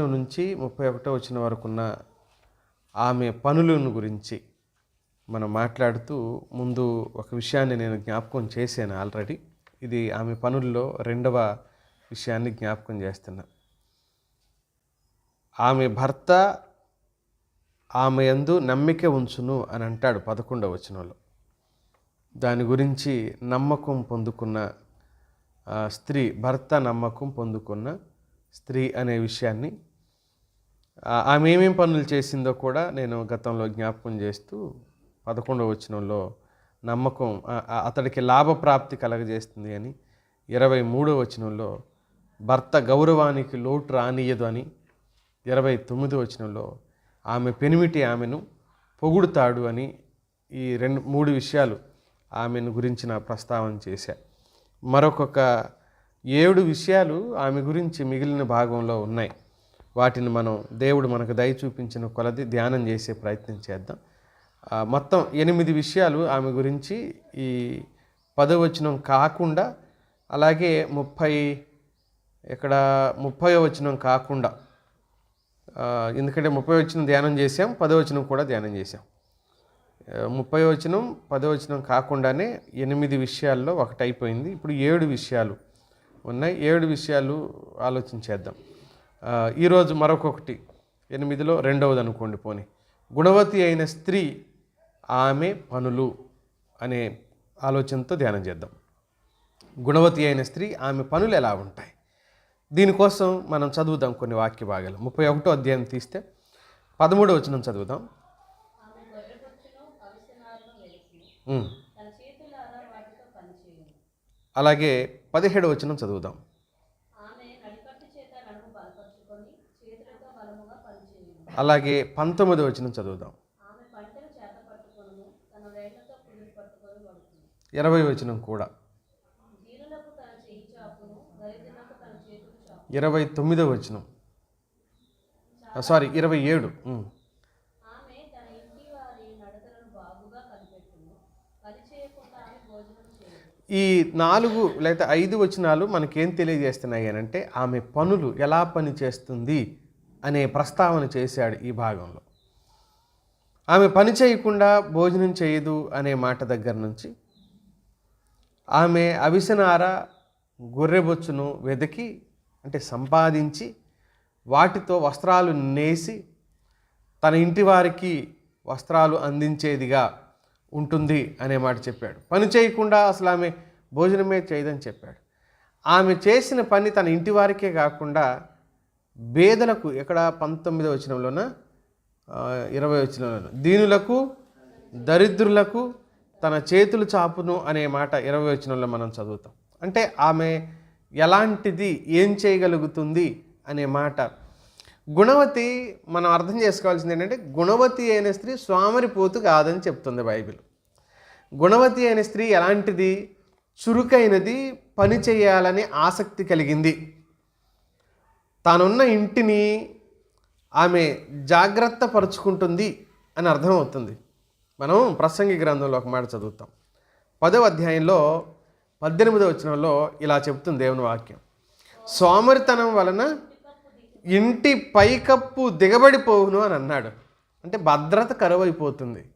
నుంచి ముప్పై ఒకటో వచ్చిన వరకున్న ఆమె పనులను గురించి మనం మాట్లాడుతూ ముందు ఒక విషయాన్ని నేను జ్ఞాపకం చేశాను ఆల్రెడీ. ఇది ఆమె పనుల్లో రెండవ విషయాన్ని జ్ఞాపకం చేస్తున్నా. ఆమె భర్త ఆమె యందు నమ్మిక ఉంచును అని అంటాడు పదకొండవ వచనంలో. దాని గురించి నమ్మకం పొందుకున్న స్త్రీ భర్త నమ్మకం పొందుకున్న స్త్రీ అనే విషయాన్ని ఆమె ఏమేం పనులు చేసిందో కూడా నేను గతంలో జ్ఞాపకం చేస్తూ పదకొండవ వచనంలో నమ్మకం అతడికి లాభప్రాప్తి కలగజేస్తుంది అని ఇరవై మూడవ వచనంలో భర్త గౌరవానికి లోటు రానియదు అని ఇరవై తొమ్మిదో వచనంలో ఆమె పెనిమిటి ఆమెను పొగుడుతాడు అని ఈ రెండు మూడు విషయాలు ఆమెను గురించిన ప్రస్తావన చేశా. మరొక ఏడు విషయాలు ఆమె గురించి మిగిలిన భాగంలో ఉన్నాయి. వాటిని మనం దేవుడు మనకు దయ చూపించిన కొలది ధ్యానం చేసే ప్రయత్నం చేద్దాం. మొత్తం ఎనిమిది విషయాలు ఆమె గురించి ఈ పదవచనం కాకుండా అలాగే ముప్పై ఇక్కడ ముప్పై వచనం కాకుండా ఎందుకంటే ముప్పై వచనం ధ్యానం చేసాం పదవచనం కూడా ధ్యానం చేసాం ముప్పై వచనం పదవచనం కాకుండానే ఎనిమిది విషయాల్లో ఒకటైపోయింది. ఇప్పుడు ఏడు విషయాలు ఉన్నాయి. ఏడు విషయాలు ఆలోచించేద్దాం. ఈరోజు మరొకటి ఎనిమిదిలో రెండవది అనుకోండి పోని. గుణవతి అయిన స్త్రీ ఆమె పనులు అనే ఆలోచనతో ధ్యానం చేద్దాం. గుణవతి అయిన స్త్రీ ఆమె పనులు ఎలా ఉంటాయి? దీనికోసం మనం చదువుదాం కొన్ని వాక్య భాగాలు. ముప్పై ఒకటో అధ్యాయం తీస్తే పదమూడో వచనం చదువుదాం. అలాగే పదిహేడో వచనం చదువుదాం. అలాగే పంతొమ్మిదో వచనం చదువుదాం. ఇరవై వచనం కూడా. ఇరవై తొమ్మిదో వచనం. సారీ ఇరవై ఏడు ఉమ్. ఆమె తన ఇంటి వారి నడకలను బాగుగా కనిపెట్టును పని చేయకుండా ఆమె భోజనం చేయదు ఈ నాలుగు లేదా ఐదు వచనాలు మనకేం తెలియజేస్తున్నాయి అని అంటే ఆమె పనులు ఎలా పని చేస్తుంది అనే ప్రస్తావన చేశాడు ఈ భాగంలో. ఆమె పని చేయకుండా భోజనం చేయదు అనే మాట దగ్గర నుంచి ఆమె అవిసనార గొర్రెబొచ్చును వెతికి అంటే సంపాదించి వాటితో వస్త్రాలు నేసి తన ఇంటి వారికి వస్త్రాలు అందించేదిగా ఉంటుంది అనే మాట చెప్పాడు. పని చేయకుండా అసలు ఆమె భోజనమే చేయదని చెప్పాడు. ఆమె చేసిన పని తన ఇంటి వారికే కాకుండా బేదలకు ఎక్కడ పంతొమ్మిదో వచనంలోన ఇరవై వచనంలోన దీనులకు దరిద్రులకు తన చేతులు చాపును అనే మాట ఇరవై వచనంలో మనం చదువుతాం. అంటే ఆమె ఎలాంటిది ఏం చేయగలుగుతుంది అనే మాట గుణవతి మనం అర్థం చేసుకోవాల్సింది ఏంటంటే గుణవతి అయిన స్త్రీ స్వామరిపోతు కాదని చెప్తుంది బైబిల్. గుణవతి అయిన స్త్రీ ఎలాంటిది? చురుకైనది పని చేయాలని ఆసక్తి కలిగింది. తానున్న ఇంటిని ఆమె జాగ్రత్త పరుచుకుంటుంది అని అర్థమవుతుంది మనం ప్రసంగి గ్రంథంలో ఒక మాట చదువుతాం. పదవ అధ్యాయంలో పద్దెనిమిదవ వచనంలో ఇలా చెప్తుంది దేవుని వాక్యం. సోమరితనం వలన ఇంటి పైకప్పు దిగబడిపోవును అని అన్నాడు. అంటే భద్రత కరువైపోతుంది.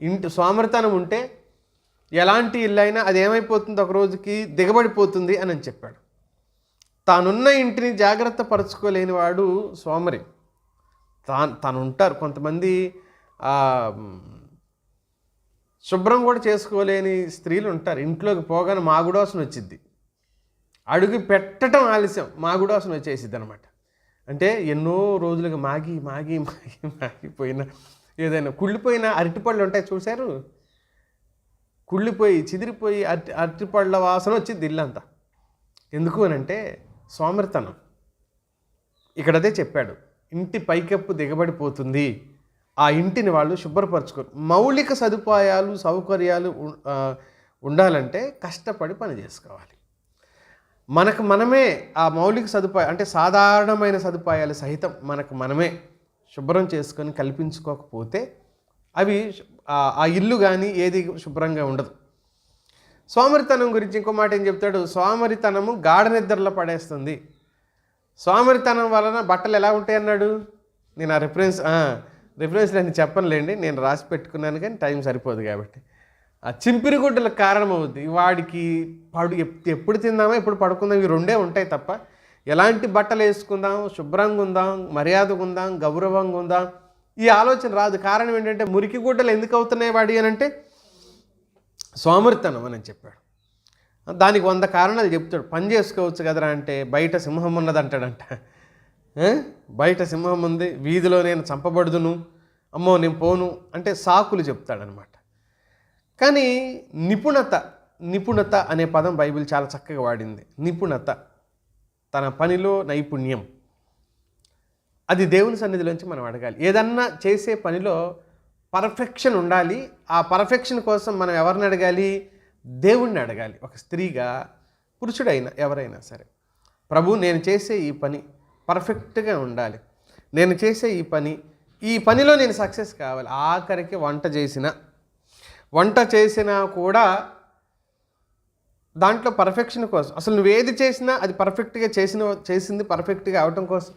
ఇంటి సోమరితనం ఉంటే ఎలాంటి ఇల్లు అయినా అది ఏమైపోతుంది? ఒక రోజుకి దిగబడిపోతుంది అని అని చెప్పాడు. తానున్న ఇంటిని జాగ్రత్త పరచుకోలేని వాడు సోమరి. తా తను ఉంటారు కొంతమంది శుభ్రం కూడా చేసుకోలేని స్త్రీలు ఉంటారు ఇంట్లోకి పోగానే మాగుడోసన వచ్చిద్ది అడుగు పెట్టడం ఆలస్యం మాగుడోసన వచ్చేసిద్ది అనమాట అంటే ఎన్నో రోజులుగా మాగి మాగి మాగి మాగిపోయిన ఏదైనా కుళ్ళిపోయిన అరటిపళ్ళు ఉంటాయి చూశారు? కుళ్ళిపోయి చిదిరిపోయి అరటి అరటిపళ్ళ వాసన వచ్చింది ఇల్లంతా. ఎందుకు అని అంటే సోమరితనం. ఇక్కడ అదే చెప్పాడు ఇంటి పైకప్పు దిగబడిపోతుంది. ఆ ఇంటిని వాళ్ళు శుభ్రపరచుకోరు. మౌలిక సదుపాయాలు సౌకర్యాలు ఉండాలంటే కష్టపడి పని చేసుకోవాలి. మనకు మనమే ఆ మౌలిక సదుపాయం అంటే సాధారణమైన సదుపాయాలు సహితం మనకు మనమే శుభ్రం చేసుకొని కల్పించుకోకపోతే అవి ఆ- ఇల్లు కానీ ఏది శుభ్రంగా ఉండదు. సోమరితనం గురించి ఇంకో మాట ఏం చెప్తాడు? సోమరితనము గాఢ నిద్రలో పడేస్తుంది. సోమరితనం వలన బట్టలు ఎలా ఉంటాయి అన్నాడు? నేను ఆ రిఫరెన్స్ రిఫరెన్స్ నేను చెప్పనులేండి నేను రాసి పెట్టుకున్నాను కానీ టైం సరిపోదు కాబట్టి. ఆ చింపిరి గుడ్డలకు కారణమవుద్ది. వాడికి పడు ఎప్పుడు తిందామా ఎప్పుడు పడుకుందాం ఇవి రెండే ఉంటాయి తప్ప ఎలాంటి బట్టలు వేసుకుందాం శుభ్రంగా ఉందాం మర్యాదగా ఉందాం గౌరవంగా ఉందాం ఈ ఆలోచన రాదు. కారణం ఏంటంటే మురికి గుడ్డలు ఎందుకు అవుతున్నాయి వాడి అని అంటే సోమరితనం అని చెప్పాడు. దానికి వంద కారణాలు చెప్తాడు. పని చేసుకోవచ్చు కదరా అంటే బయట సింహం ఉన్నది అంటాడంట బయట సింహం ఉంది వీధిలో నేను చంపబడుదును అమ్మో నేను పోను అంటే సాకులు చెప్తాడనమాట. కానీ నిపుణత నిపుణత అనే పదం బైబిల్ చాలా చక్కగా వాడింది. నిపుణత తన పనిలో నైపుణ్యం. అది దేవుని సన్నిధిలోంచి మనం అడగాలి. ఏదన్నా చేసే పనిలో పర్ఫెక్షన్ ఉండాలి. ఆ పర్ఫెక్షన్ కోసం మనం ఎవరిని అడగాలి? దేవుణ్ణి అడగాలి. ఒక స్త్రీగా పురుషుడైనా ఎవరైనా సరే. ప్రభు నేను చేసే ఈ పని పర్ఫెక్ట్గా ఉండాలి. నేను చేసే ఈ పని ఈ పనిలో నేను సక్సెస్ కావాలి. ఆఖరికి వంట చేసిన వంట చేసినా కూడా దాంట్లో పర్ఫెక్షన్ కోసం. అసలు నువ్వు ఏది చేసినా అది పర్ఫెక్ట్గా చేసిన చేసింది పర్ఫెక్ట్గా అవటం కోసం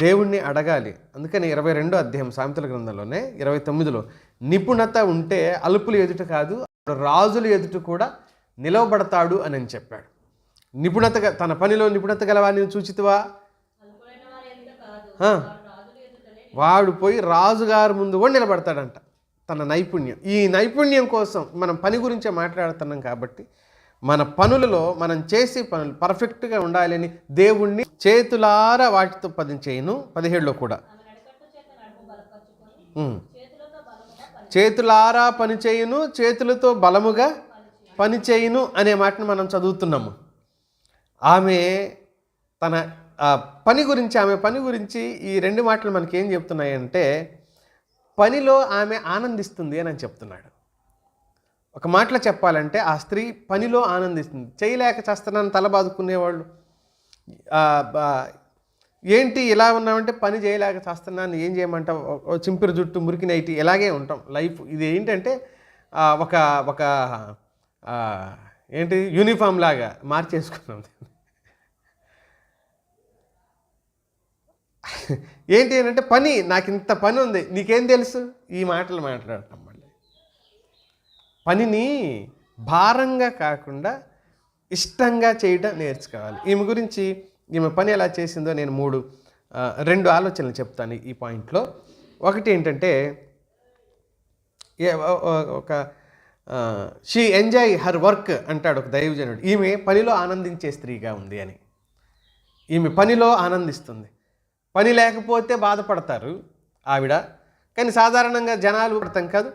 దేవుణ్ణి అడగాలి. అందుకని ఇరవై రెండో అధ్యాయం సామెతల గ్రంథంలోనే ఇరవై తొమ్మిదిలో నిపుణత ఉంటే అలుపులు ఎదుట కాదు రాజుల ఎదుట కూడా నిలవబడతాడు అని అని చెప్పాడు. నిపుణత తన పనిలో నిపుణత చూచితివా. వారు రాజులు ఎదుటనే వాడు పోయి రాజుగారి ముందు కూడా నిలబడతాడంట. తన నైపుణ్యం. ఈ నైపుణ్యం కోసం మనం పని గురించే మాట్లాడుతున్నాం కాబట్టి మన పనులలో మనం చేసే పనులు పర్ఫెక్ట్గా ఉండాలని దేవుణ్ణి చేతులారా వాటితో పదించేయను. పదిహేడులో కూడా. చేతులారా పని చేయును చేతులతో బలముగా పని చేయును అనే మాటను మనం చదువుతున్నాము. ఆమె తన పని గురించి ఆమె పని గురించి ఈ రెండు మాటలు మనకి ఏం చెప్తున్నాయంటే పనిలో ఆమె ఆనందిస్తుంది అని అని చెప్తున్నాడు. ఒక మాటలో చెప్పాలంటే ఆ స్త్రీ పనిలో ఆనందిస్తుంది. చేయలేక చేస్తున్నాను తల బాదుకునేవాళ్ళు. ఏంటి ఇలా ఉన్నామంటే పని చేయలేక చేస్తున్నాను ఏం చేయమంటావు? చింపిరి జుట్టు మురికి నైటి ఇలాగే ఉంటాం. లైఫ్ ఇది ఏంటంటే ఒక ఒక ఏంటి? యూనిఫామ్ లాగా మార్చేసుకున్నాం. ఏంటి అంటే పని నాకు ఇంత పని ఉంది. నీకేం తెలుసు? ఈ మాటలు మాట్లాడటం మళ్ళీ. పనిని భారంగా కాకుండా ఇష్టంగా చేయడం నేర్చుకోవాలి. ఈమె గురించి ఈమె పని ఎలా చేసిందో నేను మూడు రెండు ఆలోచనలు చెప్తాను ఈ పాయింట్లో. ఒకటి ఏంటంటే ఒక షీ ఎంజాయ్ హర్ వర్క్ అంటాడు ఒక దైవజనుడు. ఈమె పనిలో ఆనందించే స్త్రీగా ఉంది అని. ఈమె పనిలో ఆనందిస్తుంది. పని లేకపోతే బాధపడతారు ఆవిడ. కానీ సాధారణంగా జనాలు పడతాం కాదు.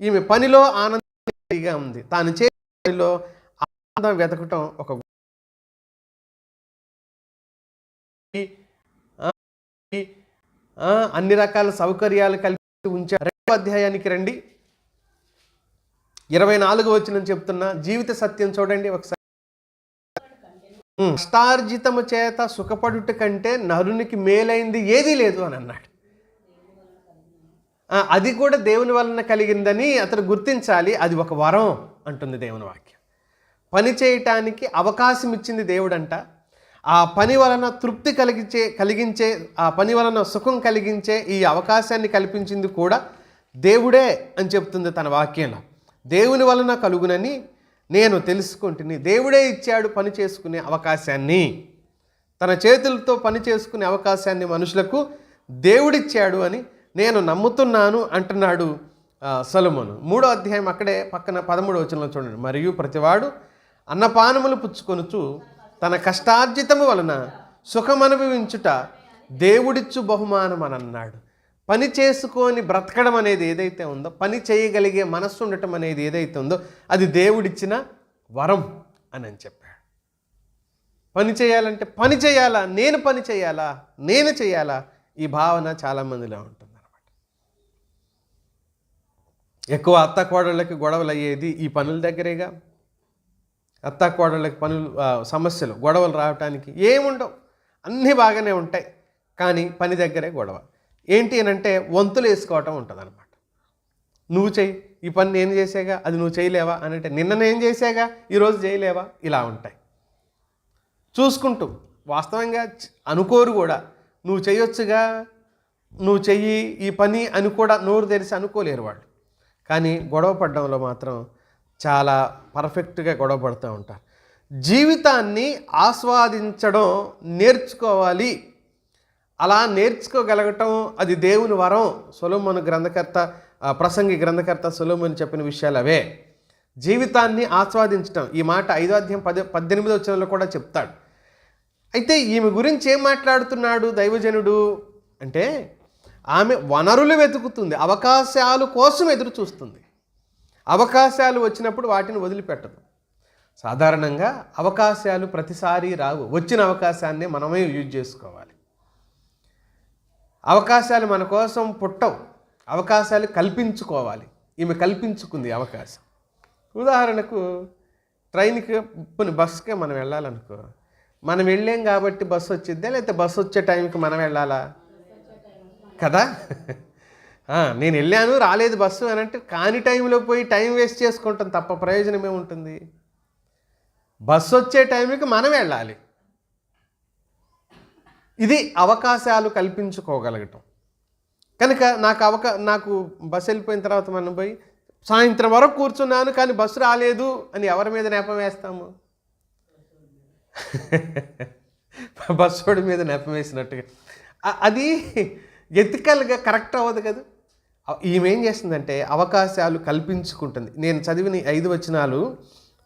ఈమె పనిలో ఆనందంగా ఉంది. తాను చేసే పనిలో ఆనందం వెతకటం ఒక అన్ని రకాల సౌకర్యాలు కలిపి ఉంచే రెండవ అధ్యాయానికి రండి. ఇరవై నాలుగు వచ్చిన చెప్తున్నా జీవిత సత్యం చూడండి ఒకసారి. కష్టార్జితము చేత సుఖపడుట కంటే నరునికి మేలైంది ఏదీ లేదు అని అన్నాడు. అది కూడా దేవుని వలన కలిగిందని అతను గుర్తించాలి. అది ఒక వరం అంటుంది దేవుని వాక్యం. పని చేయటానికి అవకాశం ఇచ్చింది దేవుడంట. ఆ పని వలన తృప్తి కలిగించే కలిగించే ఆ పని వలన సుఖం కలిగించే ఈ అవకాశాన్ని కల్పించింది కూడా దేవుడే అని చెప్తుంది తన వాక్యంలో. దేవుని వలన కలుగునని నేను తెలుసుకుంటుని దేవుడే ఇచ్చాడు పని చేసుకునే అవకాశాన్ని. తన చేతులతో పని చేసుకునే అవకాశాన్ని మనుషులకు దేవుడిచ్చాడు అని నేను నమ్ముతున్నాను అంటున్నాడు సలుమను. మూడో అధ్యాయం అక్కడే పక్కన పదమూడు వచనంలో చూడండి. మరియు ప్రతివాడు అన్నపానములు పుచ్చుకొనుచు తన కష్టార్జితము వలన సుఖమనుభవించుట దేవుడిచ్చు బహుమానం అని అన్నాడు పని చేసుకొని బ్రతకడం అనేది ఏదైతే ఉందో పని చేయగలిగే మనస్సు ఉండటం అనేది ఏదైతే ఉందో అది దేవుడిచ్చిన వరం అని అని చెప్పాడు. పని చేయాలంటే పని చేయాలా? నేను పని చేయాలా? నేను చేయాలా? ఈ భావన చాలామందిలో ఉంటుంది అనమాట ఎక్కువ అత్త కోడళ్ళకి గొడవలు అయ్యేది ఈ పనుల దగ్గరేగా? అత్త కోడళ్ళకి పనులు సమస్యలు గొడవలు రావటానికి ఏముండవు. అన్నీ బాగానే ఉంటాయి. కానీ పని దగ్గరే గొడవ. ఏంటి అని అంటే వంతులు వేసుకోవటం ఉంటుంది అనమాట నువ్వు చెయ్యి ఈ పని నేను చేసేగా అది నువ్వు చేయలేవా అని అంటే నిన్న నేను చేసేగా ఈరోజు చేయలేవా? ఇలా ఉంటాయి. చూసుకుంటూ వాస్తవంగా అనుకోరు కూడా. నువ్వు చేయొచ్చుగా నువ్వు చెయ్యి ఈ పని అని కూడా నోరు తెరిచి అనుకోలేరు వాళ్ళు. కానీ గొడవ పడడంలో మాత్రం చాలా పర్ఫెక్ట్గా గొడవ పడుతూ ఉంటారు. జీవితాన్ని ఆస్వాదించడం నేర్చుకోవాలి. అలా నేర్చుకోగలగటం అది దేవుని వరం. సొలోమోను గ్రంథకర్త ప్రసంగి గ్రంథకర్త సొలోమోను చెప్పిన విషయాలు అవే. జీవితాన్ని ఆస్వాదించటం. ఈ మాట ఐదో అధ్యాయం పది పద్దెనిమిదో వచ్చినలో కూడా చెప్తాడు. అయితే ఈమె గురించి ఏం మాట్లాడుతున్నాడు దైవజనుడు? అంటే ఆమె వనరులు వెతుకుతుంది. అవకాశాలు కోసం ఎదురు చూస్తుంది. అవకాశాలు వచ్చినప్పుడు వాటిని వదిలిపెట్టదు. సాధారణంగా అవకాశాలు ప్రతిసారి రావు. వచ్చిన అవకాశాన్ని మనమే యూజ్ చేసుకోవాలి. అవకాశాలు మన కోసం పుట్టవు. అవకాశాలు కల్పించుకోవాలి. ఈమె కల్పించుకుంది అవకాశం. ఉదాహరణకు ట్రైన్కి కొన్ని బస్సుకే మనం వెళ్ళాలనుకో మనం వెళ్ళాం కాబట్టి బస్సు వచ్చిద్దా? లేకపోతే బస్సు వచ్చే టైంకి మనం వెళ్ళాలా? కదా? నేను వెళ్ళాను రాలేదు బస్సు అని అంటే కాని టైంలో పోయి టైం వేస్ట్ చేసుకుంటాం తప్ప ప్రయోజనం ఏముంటుంది బస్సు వచ్చే టైంకి మనం వెళ్ళాలి. ఇది అవకాశాలు కల్పించుకోగలగటం. కనుక నాకు అవకా నాకు బస్సు వెళ్ళిపోయిన తర్వాత మనం పోయి సాయంత్రం వరకు కూర్చున్నాను కానీ బస్సు రాలేదు అని ఎవరి మీద నెపం వేస్తాము? బస్సోడి మీద నెపం వేసినట్టుగా. అది ఎథికల్గా కరెక్ట్ అవ్వదు కదా? ఈమె ఏం చేస్తుందంటే అవకాశాలు కల్పించుకుంటుంది. నేను చదివిన ఐదు వచనాలు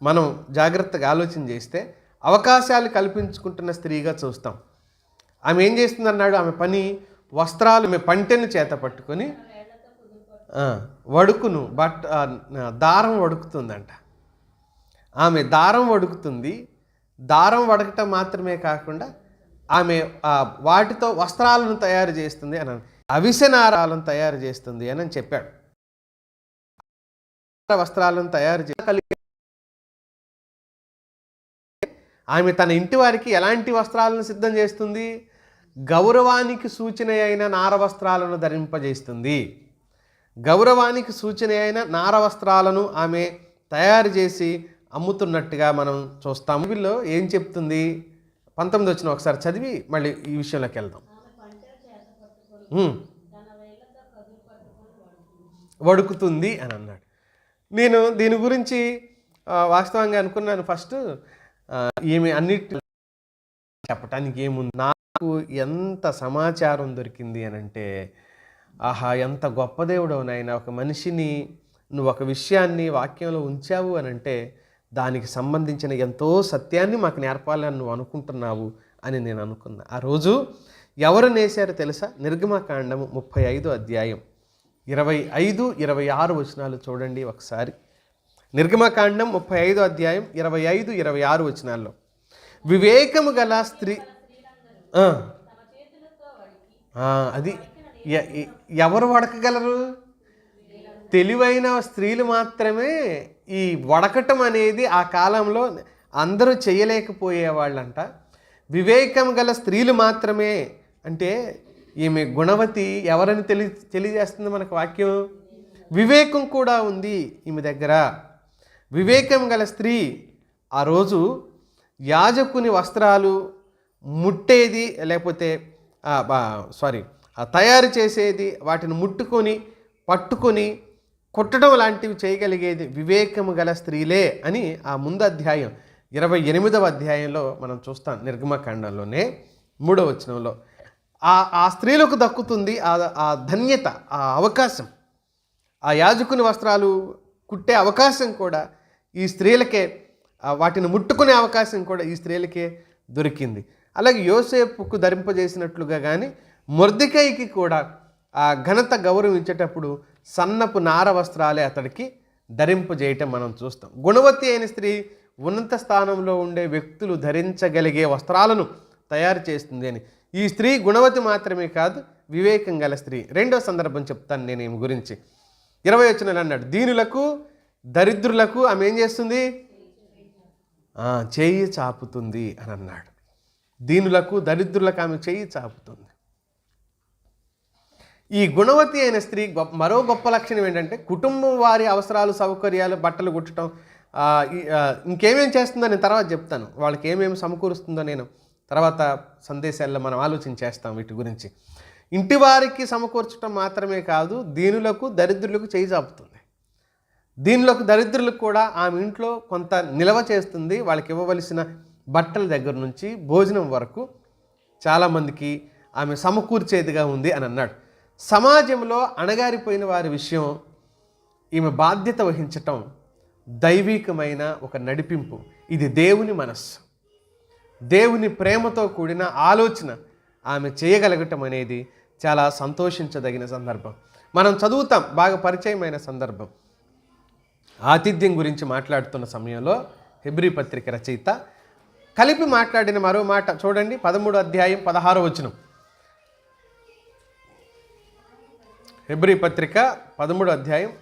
మనం జాగ్రత్తగా ఆలోచన చేస్తే అవకాశాలు కల్పించుకుంటున్న స్త్రీగా చూస్తాం. ఆమె ఏం చేస్తుంది అన్నాడు ఆమె పని వస్త్రాలు ఆమె పంటెను చేత పట్టుకొని వడుకును. బట్ దారం వడుకుతుందంట. ఆమె దారం వడుకుతుంది. దారం వడకటం మాత్రమే కాకుండా ఆమె వాటితో వస్త్రాలను తయారు చేస్తుంది అని అవిసెనారాలను తయారు చేస్తుంది అని అని చెప్పాడు. వస్త్రాలను తయారు చే కలిగి ఆమె తన ఇంటి వారికి ఎలాంటి వస్త్రాలను సిద్ధం చేస్తుంది? గౌరవానికి సూచన అయిన నార వస్త్రాలను ధరింపజేస్తుంది. గౌరవానికి సూచన అయిన నార వస్త్రాలను ఆమె తయారు చేసి అమ్ముతున్నట్టుగా మనం చూస్తాం. వీళ్ళు ఏం చెప్తుంది? పంతొమ్మిది వచ్చిన ఒకసారి చదివి మళ్ళీ ఈ విషయంలోకి వెళ్దాం. వడుకుతుంది అని అన్నాడు. నేను దీని గురించి వాస్తవంగా అనుకున్నాను ఫస్ట్. ఈమె అన్నిటి చెప్పటానికి ఏముంది? నాకు ఎంత సమాచారం దొరికింది అని అంటే ఆహా ఎంత గొప్ప దేవుడవు నాయన. ఒక మనిషిని నువ్వు ఒక విషయాన్ని వాక్యంలో ఉంచావు అని అంటే దానికి సంబంధించిన ఎంతో సత్యాన్ని మాకు నేర్పాలని నువ్వు అనుకుంటున్నావు అని నేను అనుకున్నా. ఆ రోజు ఎవరు నేశారో తెలుసా? నిర్గమకాండము ముప్పై ఐదు అధ్యాయం ఇరవై ఐదు ఇరవై ఆరు వచనాలు చూడండి ఒకసారి. నిర్గమకాండం ముప్పై ఐదు అధ్యాయం ఇరవై ఐదు ఇరవై ఆరు వచనాల్లో. వివేకము గల స్త్రీ ఆ, తమ చేతులతో వడికి ఆ, అది ఎ- ఎవరు వడకగలరు? తెలివైన స్త్రీలు మాత్రమే ఈ వడకటం అనేది ఆ కాలంలో అందరూ చేయలేకపోయేవాళ్ళంట. వివేకం గల స్త్రీలు మాత్రమే అంటే ఈమె గుణవతి ఎవరని తెలి తెలియజేస్తుంది మనకు వాక్యం? వివేకం కూడా ఉంది ఈమె దగ్గర. వివేకం గల స్త్రీ ఆ రోజు యాజకుని వస్త్రాలు ముట్టేది లేకపోతే సారీ ఆ తయారు చేసేది వాటిని ముట్టుకొని పట్టుకొని కొట్టడం లాంటివి చేయగలిగేది వివేకము గల స్త్రీలే అని ఆ ముందు అధ్యాయం ఇరవై ఎనిమిదవ అధ్యాయంలో మనం చూస్తాం నిర్గమకాండంలోనే మూడవ వచనంలో. ఆ ఆ స్త్రీలకు దక్కుతుంది ఆ ఆ ధన్యత ఆ అవకాశం. ఆ యాజకుని వస్త్రాలు కుట్టే అవకాశం కూడా ఈ స్త్రీలకే వాటిని ముట్టుకునే అవకాశం కూడా ఈ స్త్రీలకే దొరికింది. అలాగే యోసేపుకు ధరింపజేసినట్లుగా కానీ మొర్దికైకి కూడా ఆ ఘనత గౌరవం ఇచ్చేటప్పుడు సన్నపు నార వస్త్రాలే అతడికి ధరింపజేయటం మనం చూస్తాం. గుణవతి అయిన స్త్రీ ఉన్నత స్థానంలో ఉండే వ్యక్తులు ధరించగలిగే వస్త్రాలను తయారు చేస్తుంది అని. ఈ స్త్రీ గుణవతి మాత్రమే కాదు వివేకం గల స్త్రీ. రెండో సందర్భం చెప్తాను నేను ఈమె గురించి. ఇరవై వచ్చిన అన్నాడు. దీనులకు దరిద్రులకు ఆమె ఏం చేస్తుంది? చేయి చాపుతుంది అని అన్నాడు. దీనులకు దరిద్రులకు ఆమె చేయి చాపుతుంది. ఈ గుణవతి అయిన స్త్రీ గొప్ప మరో గొప్ప లక్షణం ఏంటంటే కుటుంబం వారి అవసరాలు సౌకర్యాలు బట్టలు కుట్టడం ఇంకేమేం చేస్తుందో నేను తర్వాత చెప్తాను. వాళ్ళకి ఏమేమి సమకూరుస్తుందో నేను తర్వాత సందేశాల్లో మనం ఆలోచన చేస్తాం వీటి గురించి. ఇంటి వారికి సమకూర్చడం మాత్రమే కాదు దీనులకు దరిద్రులకు చేయి చాపుతుంది. దీనిలోకి దరిద్రులకు కూడా ఆమె ఇంట్లో కొంత నిల్వ చేస్తుంది వాళ్ళకి ఇవ్వవలసిన బట్టల దగ్గర నుంచి భోజనం వరకు చాలామందికి ఆమె సమకూర్చేదిగా ఉంది అని అన్నాడు. సమాజంలో అణగారిపోయిన వారి విషయం ఈమె బాధ్యత వహించటం దైవికమైన ఒక నడిపింపు. ఇది దేవుని మనస్సు. దేవుని ప్రేమతో కూడిన ఆలోచన ఆమె చేయగలగటం అనేది చాలా సంతోషించదగిన సందర్భం. మనం చదువుతాం బాగా పరిచయమైన సందర్భం. ఆతిథ్యం గురించి మాట్లాడుతున్న సమయంలో హెబ్రి పత్రిక రచయిత కలిపి మాట్లాడిన మరో మాట చూడండి పదమూడు అధ్యాయం పదహారో వచనం. హెబ్రి పత్రిక పదమూడు అధ్యాయం.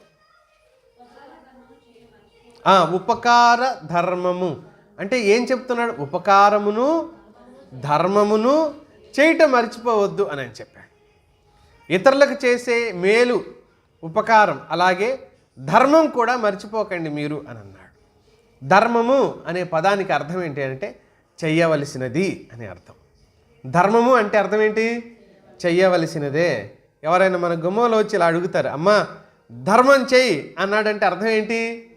ఉపకార ధర్మము. అంటే ఏం చెప్తున్నాడు? ఉపకారమును ధర్మమును చేయటం మర్చిపోవద్దు అని అని చెప్పాడు. ఇతరులకు చేసే మేలు ఉపకారం అలాగే ధర్మం కూడా మర్చిపోకండి మీరు అని అన్నాడు. ధర్మము అనే పదానికి అర్థం ఏంటి అంటే చెయ్యవలసినది అని అర్థం. ధర్మము అంటే అర్థం ఏంటి? చెయ్యవలసినదే. ఎవరైనా మన గుమ్మంలో వచ్చి ఇలా అడుగుతారు అమ్మా ధర్మం చెయ్యి అన్నాడంటే అర్థం ఏంటి?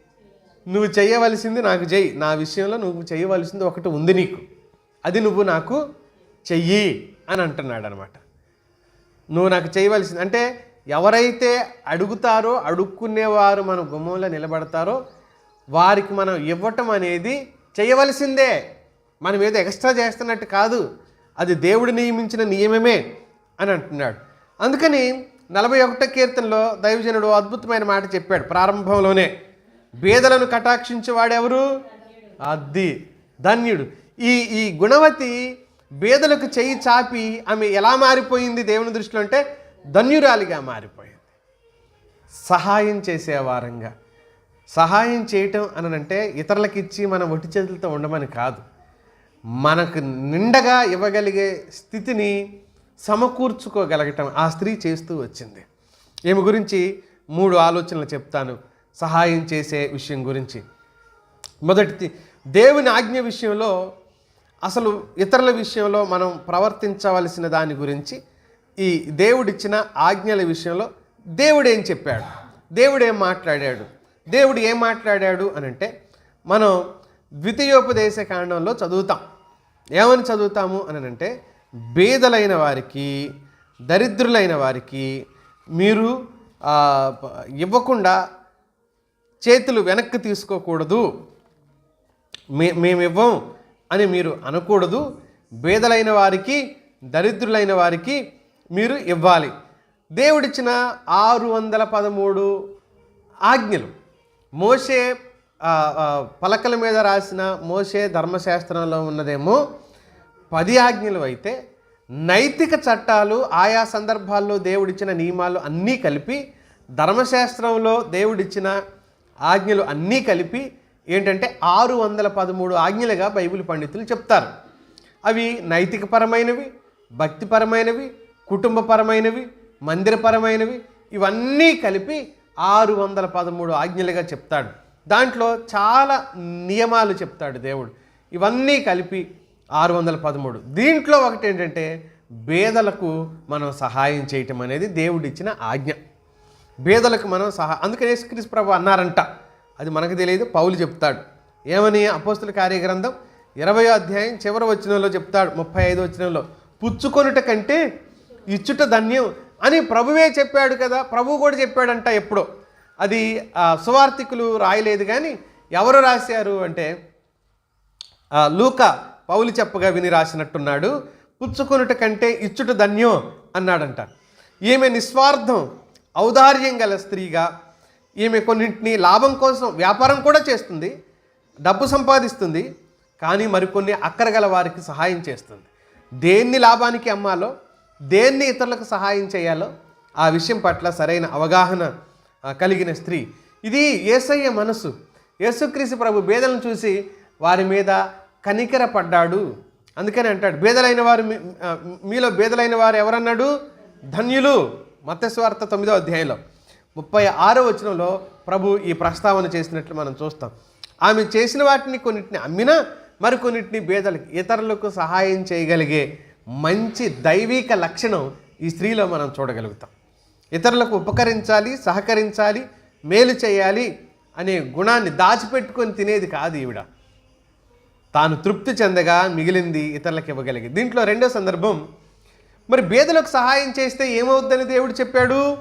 నువ్వు చేయవలసింది నాకు చెయ్యి. నా విషయంలో నువ్వు చేయవలసింది ఒకటి ఉంది నీకు. అది నువ్వు నాకు చెయ్యి అని అంటున్నాడు అనమాట నువ్వు నాకు చేయవలసింది అంటే ఎవరైతే అడుగుతారో అడుక్కునేవారు మన గుమ్మంలో నిలబడతారో వారికి మనం ఇవ్వటం అనేది చేయవలసిందే మనం ఏదో ఎక్స్ట్రా చేస్తున్నట్టు కాదు. అది దేవుడు నియమించిన నియమమే అని అంటున్నాడు. అందుకని నలభై ఒకటో కీర్తనలో దైవజనుడు అద్భుతమైన మాట చెప్పాడు ప్రారంభంలోనే. బేదలను కటాక్షించేవాడెవరు అద్ది ధన్యుడు. ఈ ఈ గుణవతి బేదలకు చెయ్యి చాపి ఆమె ఎలా మారిపోయింది దేవుని దృష్టిలో అంటే ధన్యురాలిగా మారిపోయింది. సహాయం చేసేవారంగా సహాయం చేయటం అనంటే ఇతరులకిచ్చి మనం ఒట్టి చేతులతో ఉండమని కాదు. మనకు నిండగా ఇవ్వగలిగే స్థితిని సమకూర్చుకోగలగటం ఆ స్త్రీ చేస్తూ వచ్చింది. ఈమె గురించి? మూడు ఆలోచనలు చెప్తాను. సహాయం చేసే విషయం గురించి. మొదటిది దేవుని ఆజ్ఞ విషయంలో అసలు ఇతరుల విషయంలో మనం ప్రవర్తించవలసిన దాని గురించి ఈ దేవుడిచ్చిన ఆజ్ఞల విషయంలో దేవుడు ఏం చెప్పాడు? దేవుడు ఏం మాట్లాడాడు? దేవుడు ఏం మాట్లాడాడు అని అంటే మనం ద్వితీయోపదేశ కాండంలో చదువుతాం. ఏమని చదువుతాము అని అంటే బేదలైన వారికి దరిద్రులైన వారికి మీరు ఇవ్వకుండా చేతులు వెనక్కి తీసుకోకూడదు. మే మేము ఇవ్వం అని మీరు అనకూడదు. బేదలైన వారికి దరిద్రులైన వారికి మీరు ఇవ్వాలి. దేవుడిచ్చిన ఆరు వందల పదమూడు ఆజ్ఞలు. మోసే పలకల మీద రాసిన మోసే ధర్మశాస్త్రంలో ఉన్నదేమో పది ఆజ్ఞలు అయితే నైతిక చట్టాలు ఆయా సందర్భాల్లో దేవుడిచ్చిన నియమాలు అన్నీ కలిపి ధర్మశాస్త్రంలో దేవుడిచ్చిన ఆజ్ఞలు అన్నీ కలిపి ఏంటంటే ఆరు వందల పదమూడు ఆజ్ఞలుగా బైబిల్ పండితులు చెప్తారు. అవి నైతికపరమైనవి భక్తిపరమైనవి కుటుంబపరమైనవి మందిరపరమైనవి ఇవన్నీ కలిపి ఆరు వందల పదమూడు ఆజ్ఞలుగా చెప్తాడు. దాంట్లో చాలా నియమాలు చెప్తాడు దేవుడు. ఇవన్నీ కలిపి ఆరు వందల పదమూడు. దీంట్లో ఒకటి ఏంటంటే బేదలకు మనం సహాయం చేయటం అనేది దేవుడిచ్చిన ఆజ్ఞ. బేదలకు మనం సహా అందుకనే యేసుక్రీస్తు ప్రభు అన్నారంట. అది మనకు తెలియదు పౌలు చెప్తాడు. ఏమని అపోస్తుల కార్యగ్రంథం? ఇరవై అధ్యాయం చివరి వచనంలో చెప్తాడు ముప్పై ఐదు వచనంలో. పుచ్చుకొనుట కంటే ఇచ్చుట ధన్యం అని ప్రభువే చెప్పాడు కదా ప్రభువు కూడా చెప్పాడంట ఎప్పుడో. అది సువార్థికులు రాయలేదు కానీ ఎవరు రాశారు అంటే లూకా లూక పౌలు చెప్పగా విని రాసినట్టున్నాడు పుచ్చుకొనుట కంటే ఇచ్చుట ధన్యం అన్నాడంట. ఈమె నిస్వార్థం ఔదార్యం గల స్త్రీగా ఈమె కొన్నింటిని లాభం కోసం వ్యాపారం కూడా చేస్తుంది డబ్బు సంపాదిస్తుంది కానీ మరికొన్ని అక్కరగల వారికి సహాయం చేస్తుంది. దేన్ని లాభానికి అమ్మాలో దేన్ని ఇతరులకు సహాయం చేయాలో ఆ విషయం పట్ల సరైన అవగాహన కలిగిన స్త్రీ. ఇది ఏసయ్య మనసు. యేసుక్రీస్తు ప్రభు బేదలను చూసి వారి మీద కనికర పడ్డాడు అందుకని అంటాడు బేదలైన వారు మీలో బేదలైన వారు ఎవరన్నాడు? ధన్యులు. మత్స్వార్త తొమ్మిదో అధ్యాయంలో ముప్పై ఆరో వచనంలో ప్రభు ఈ ప్రస్తావన చేసినట్లు మనం చూస్తాం. ఆమె చేసిన వాటిని కొన్నిటిని అమ్మినా మరికొన్నిటిని బేదలకు ఇతరులకు సహాయం చేయగలిగే మంచి దైవిక లక్షణం ఈ స్త్రీలో మనం చూడగలుగుతాం. ఇతరులకు ఉపకరించాలి సహకరించాలి మేలు చేయాలి అనే గుణాన్ని దాచిపెట్టుకొని తినేది కాదు ఈవిడ. తాను తృప్తి చెందగా మిగిలింది ఇతరులకు ఇవ్వగలిగి దీంట్లో రెండో సందర్భం మరి బేదలకు సహాయం చేస్తే ఏమవుద్దని దేవుడు చెప్పాడు?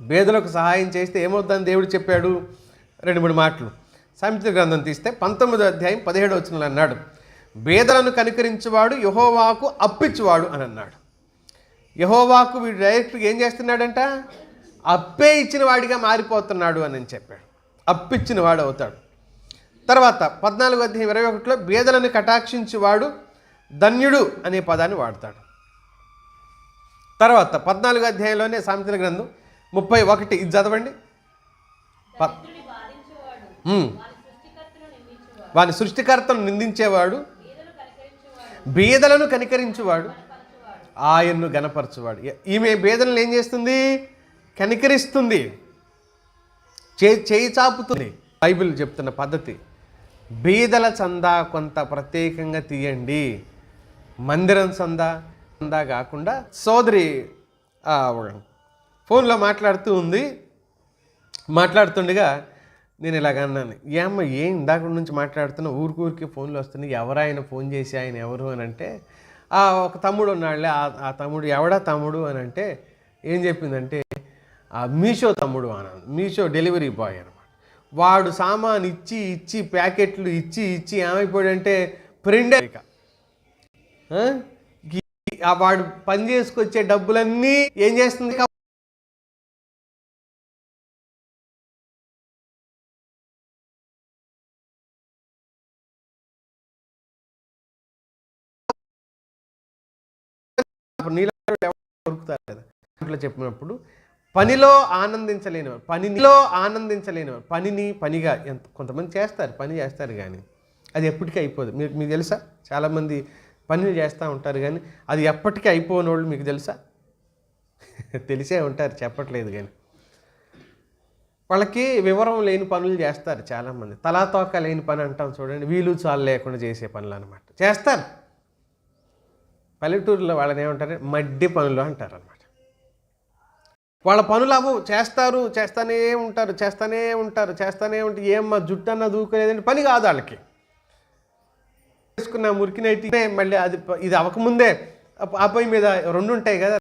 బేదలకు సహాయం చేస్తే ఏమవుద్దని దేవుడు చెప్పాడు? రెండు మూడు మాటలు. సామెత గ్రంథం తీస్తే పంతొమ్మిదో అధ్యాయం పదిహేడు వచనంలో అన్నాడు బేదలను కనికరించువాడు యహోవాకు అప్పిచ్చువాడు అని అన్నాడు. యహోవాకు వీడు డైరెక్ట్గా ఏం చేస్తున్నాడంట? అప్పే ఇచ్చిన వాడిగా మారిపోతున్నాడు అని చెప్పాడు. అప్పిచ్చిన వాడు అవుతాడు. తర్వాత పద్నాలుగు అధ్యాయం ఇరవై ఒకటిలో బేదలను కటాక్షించువాడు ధన్యుడు అనే పదాన్ని వాడతాడు. తర్వాత పద్నాలుగు అధ్యాయంలోనే సామెతల గ్రంథం ముప్పై ఒకటి ఇది చదవండి. వాని సృష్టికర్తను నిందించేవాడు. బీదలను కనికరించువాడు. ఆయన్ను గనపరచువాడు ఈమె బేదలను ఏం చేస్తుంది? కనికరిస్తుంది. చే చేయి చాపుతుంది. బైబిల్ చెప్తున్న పద్ధతి బీదల చందా కొంత ప్రత్యేకంగా తీయండి. మందిరం చందా చందా కాకుండా సోదరి ఫోన్లో మాట్లాడుతూ ఉంది. మాట్లాడుతుండగా నేను ఇలాగ అన్నాను ఏమ్మ ఏం ఇందాక నుంచి మాట్లాడుతున్నా? ఊరికి ఊరికి ఫోన్లు వస్తున్నాయి. ఎవరు ఆయన ఫోన్ చేసి ఆయన ఎవరు? అని అంటే "ఆ, ఒక తమ్ముడు ఉన్నాళ్ళే ఆ ఆ తమ్ముడు ఎవడా తమ్ముడు? అని అంటే ఏం చెప్పిందంటే "ఆ, మీషో తమ్ముడు అన్నాను. మీషో డెలివరీ బాయ్ అని. వాడు సామాన్ ఇచ్చి ఇచ్చి ప్యాకెట్లు ఇచ్చి ఇచ్చి ఏమైపోయాడంటే ప్రిండే ఆ? వాడు పని చేసుకొచ్చే డబ్బులన్నీ ఏం చేస్తుంది? నీళ్ళు దొరుకుతారు కదా? ఇంట్లో చెప్పినప్పుడు పనిలో ఆనందించలేనివారు పనిలో ఆనందించలేనివారు పనిని పనిగా ఎంత కొంతమంది చేస్తారు పని చేస్తారు కానీ అది ఎప్పటికీ అయిపోదు. మీకు మీకు తెలుసా? చాలామంది పనులు చేస్తూ ఉంటారు కానీ అది ఎప్పటికీ అయిపోని వాళ్ళు మీకు తెలుసా? తెలిసే ఉంటారు చెప్పట్లేదు కానీ వాళ్ళకి వివరం లేని పనులు చేస్తారు చాలామంది. తలాతోక లేని పని అంటాం చూడండి వీలు చాలు లేకుండా చేసే పనులు అనమాట చేస్తారు. పల్లెటూరులో వాళ్ళని ఏమంటారు? మడ్డి పనులు అంటారు అనమాట వాళ్ళ పనులు చేస్తారు చేస్తూనే ఉంటారు చేస్తానే ఉంటారు చేస్తానే ఉంటారు. ఏమ్మా జుట్టు అన్న దూకలేదంటే పని కాదు వాళ్ళకి. వేసుకున్న మురికినైతే మళ్ళీ అది ఇది అవ్వకముందే ఆ పొయ్యి మీద రెండు ఉంటాయి కదా.